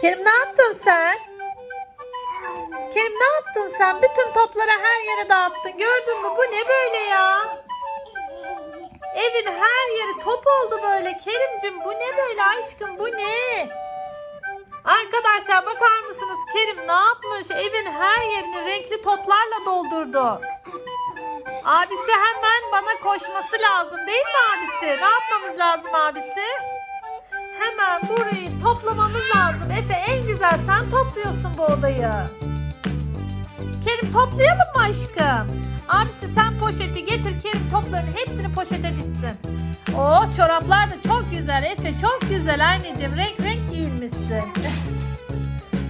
Kerim ne yaptın sen? Kerim ne yaptın sen? Bütün topları her yere dağıttın. Gördün mü? Bu ne böyle ya? Evin her yeri top oldu böyle. Kerimcim bu ne böyle aşkım? Bu ne? Arkadaşlar bakar mısınız? Kerim ne yapmış? Evin her yerini renkli toplarla doldurdu. Abisi hemen bana koşması lazım değil mi abisi? Ne yapmamız lazım abisi? Hemen burayı toplamamız lazım. Efe en güzel sen topluyorsun bu odayı. Kerim toplayalım mı aşkım? Abisi sen poşeti getir Kerim topların hepsini poşete dizsin. Oh çoraplar da çok güzel Efe çok güzel anneciğim renk renk giyinmişsin.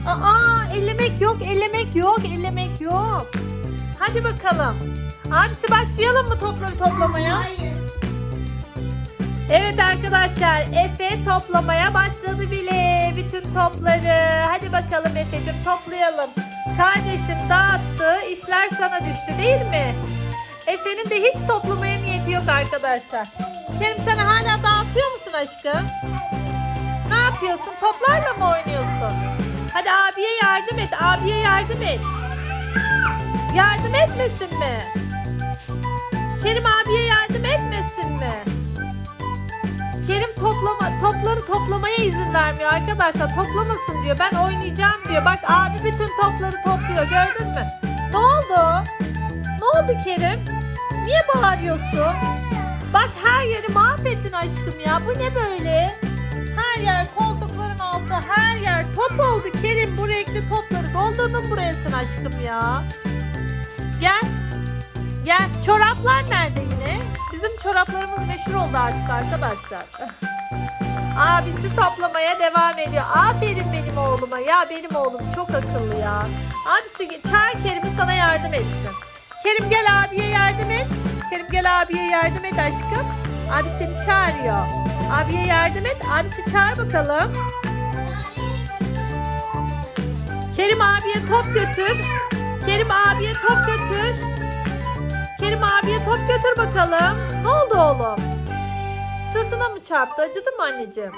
Aa ellemek yok ellemek yok ellemek yok. Hadi bakalım. Abisi başlayalım mı topları toplamaya? Hayır. Evet arkadaşlar Efe toplamaya başladı bile bütün topları. Hadi bakalım Efe'cim toplayalım. Kardeşim dağıttı işler sana düştü değil mi? Efe'nin de hiç toplamaya niyeti yok arkadaşlar. Kerim sen hala dağıtıyor musun aşkım? Ne yapıyorsun? Toplarla mı oynuyorsun? Hadi abiye yardım et. Abiye yardım et. Yardım etmesin mi? Kerim abiye yardım etmesin mi? Toplama, topları toplamaya izin vermiyor arkadaşlar. Toplamasın diyor. Ben oynayacağım diyor. Bak abi bütün topları topluyor. Gördün mü? Ne oldu? Ne oldu Kerim? Niye bağırıyorsun? Bak her yeri mahvettin aşkım ya. Bu ne böyle? Her yer koltukların altı, her yer top oldu Kerim. Bu renkli topları doldurdun buraya sen aşkım ya. Gel. Gel. Çoraplar nerede yine? Bizim çoraplarımız meşhur oldu artık arkadaşlar. Abisi toplamaya devam ediyor. Aferin benim oğluma. Ya benim oğlum çok akıllı ya. Abisi çağır Kerim'i sana yardım etsin. Kerim gel abiye yardım et. Kerim gel abiye yardım et aşkım. Abi seni çağırıyor. Abiye yardım et. Abisi çağır bakalım. Kerim abiye top götür. Kerim abiye top götür. Kerim abiye top götür bakalım. Ne oldu oğlum? Sırtına mı çarptı? Acıdı mı anneciğim?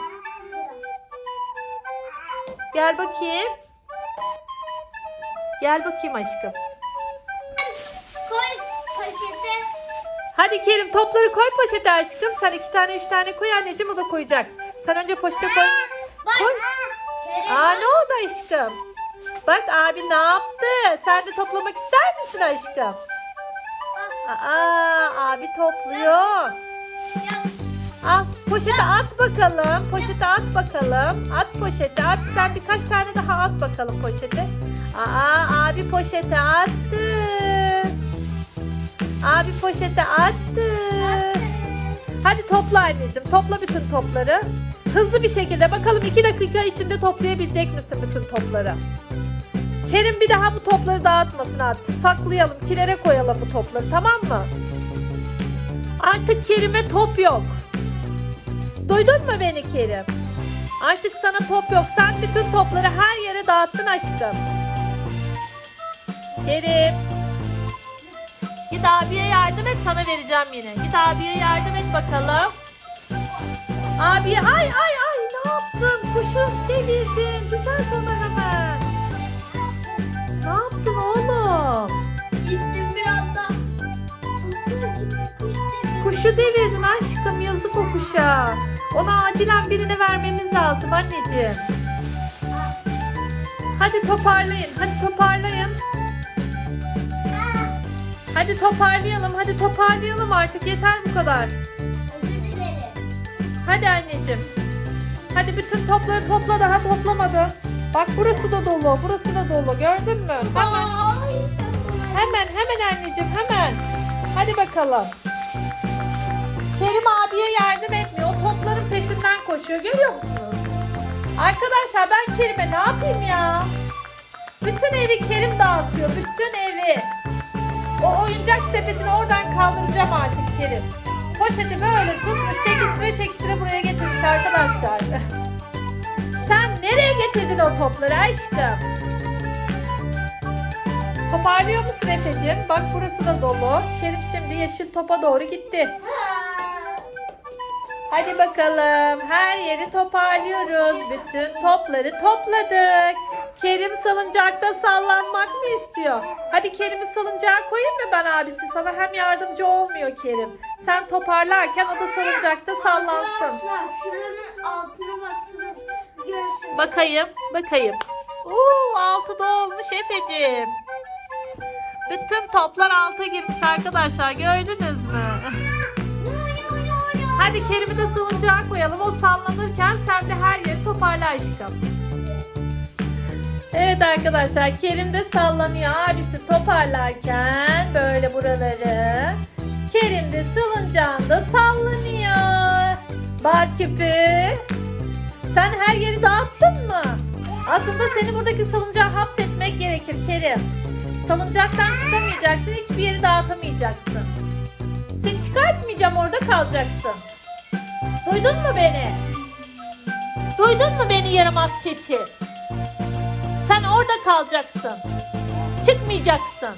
Gel bakayım. Gel bakayım aşkım. Koy pakete. Hadi Kerim topları koy poşete aşkım. Sen iki tane üç tane koy anneciğim o da koyacak. Sen önce poşete koy. Bak. Koy. Aa ne oldu aşkım? Bak abi ne yaptı? Sen de toplamak ister misin aşkım? Aa abi topluyor. Yap. Al poşete at bakalım. Poşete at bakalım. At poşete. At sen birkaç tane daha at bakalım poşete. Aa abi poşete attı. Abi poşete attı. Hadi topla anneciğim. Topla bütün topları. Hızlı bir şekilde bakalım iki dakika içinde toplayabilecek misin bütün topları? Kerim bir daha bu topları dağıtmasın abisi. Saklayalım, kilere koyalım bu topları tamam mı? Artık Kerim'e top yok. Duydun mu beni Kerim? Artık sana top yok. Sen bütün topları her yere dağıttın aşkım. Kerim. Git abiye yardım et sana vereceğim yine. Git abiye yardım et bakalım. Abiye ay ay ay ne yaptın? Kuşu devirdin. Düzelt onu hemen. Ne yaptın oğlum? Gittim biraz da. Kuşu devirdin aşkım yazık o kuşa. Ona acilen birine vermemiz lazım anneciğim. Hadi toparlayın. Hadi toparlayın. Hadi toparlayalım. Hadi toparlayalım artık. Yeter bu kadar. Hadi anneciğim. Hadi bütün topları topla daha toplamadı. Bak burası da dolu. Burası da dolu. Gördün mü? Hemen. Hemen hemen anneciğim hemen. Hadi bakalım. Kerim abiye yardım etmiyor. Peşinden koşuyor. Görüyor musunuz? Arkadaşlar ben Kerim'e ne yapayım ya? Bütün evi Kerim dağıtıyor. Bütün evi. O oyuncak sepetini oradan kaldıracağım artık Kerim. Poşeti böyle tutmuş çekiştire çekiştire buraya getirmiş arkadaşlar. Sen nereye getirdin o topları aşkım? Toparlıyor musun Efe'cim? Bak burası da dolu. Kerim şimdi yeşil topa doğru gitti. Hadi bakalım. Her yeri toparlıyoruz. Bütün topları topladık. Kerim salıncakta sallanmak mı istiyor? Hadi Kerim'i salıncağa koyayım mı ben abisi? Sana hem yardımcı olmuyor Kerim. Sen toparlarken o da salıncakta sallansın. Arkadaşlar şuranın altına baksana. Görsün. Bakayım, bakayım. Uuu altı dolmuş Efe'cim. Bütün toplar alta girmiş arkadaşlar. Gördünüz mü? Hadi Kerim'i de salıncağa koyalım. O sallanırken sen de her yeri toparla aşkım. Evet arkadaşlar Kerim de sallanıyor. Abisi toparlarken böyle buraları. Kerim de salıncağında sallanıyor. Bak küpü. Sen her yeri dağıttın mı? Aslında seni buradaki salıncağa hapsetmek gerekir Kerim. Salıncaktan çıkamayacaksın. Hiçbir yeri dağıtamayacaksın. Seni çıkartmayacağım orada kalacaksın. Duydun mu beni? Duydun mu beni yaramaz keçi? Sen orada kalacaksın. Çıkmayacaksın.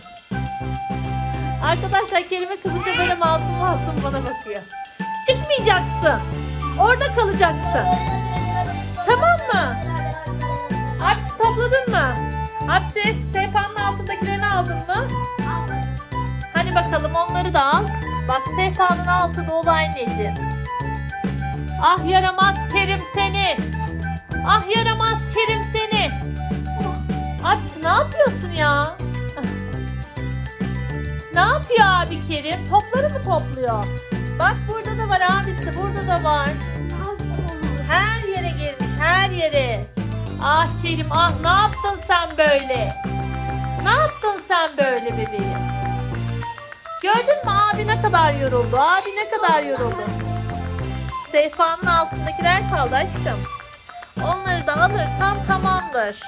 Arkadaşlar kelime kızınca böyle masum masum bana bakıyor. Çıkmayacaksın. Orada kalacaksın. Tamam mı? Hapsi topladın mı? Hapsi sehpanın altındakilerini aldın mı? Hadi bakalım onları da al. Bak sehpanın altı dolu anneciğim. Ah yaramaz Kerim seni. Ah yaramaz Kerim seni. Abisi ne yapıyorsun ya? ne yapıyor abi Kerim? Topları mı topluyor? Bak burada da var abisi burada da var. Her yere girmiş her yere. Ah Kerim ah ne yaptın sen böyle? Ne yaptın sen böyle bebeğim? Gördün mü abi ne kadar yoruldu? Abi ne kadar yoruldu? Sehpanın altındakiler kaldı aşkım. Onları da alırsam tamamdır.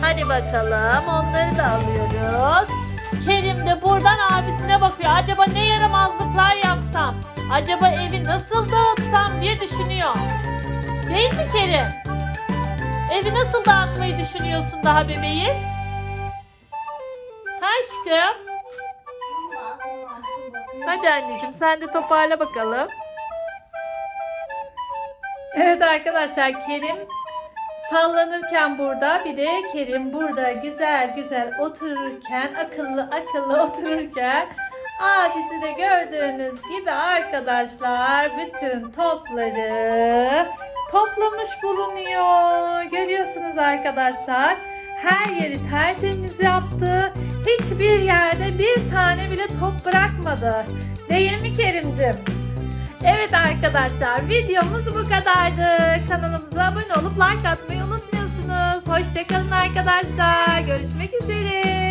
Hadi bakalım onları da alıyoruz. Kerim de buradan abisine bakıyor. Acaba ne yaramazlıklar yapsam? Acaba evi nasıl dağıtsam diye düşünüyor. Değil mi Kerim? Evi nasıl dağıtmayı düşünüyorsun daha bebeğim? Ha Aşkım. Hadi anneciğim sen de toparla bakalım. Evet arkadaşlar Kerim sallanırken burada bir de Kerim burada güzel güzel otururken akıllı akıllı otururken abisi de gördüğünüz gibi arkadaşlar bütün topları toplamış bulunuyor. Görüyorsunuz arkadaşlar her yeri tertemiz yaptı. Hiçbir yerde bir tane bile top bırakmadı. Değil mi Kerimcim? Evet arkadaşlar videomuz bu kadardı. Kanalımıza abone olup like atmayı unutmuyorsunuz. Hoşçakalın arkadaşlar. Görüşmek üzere.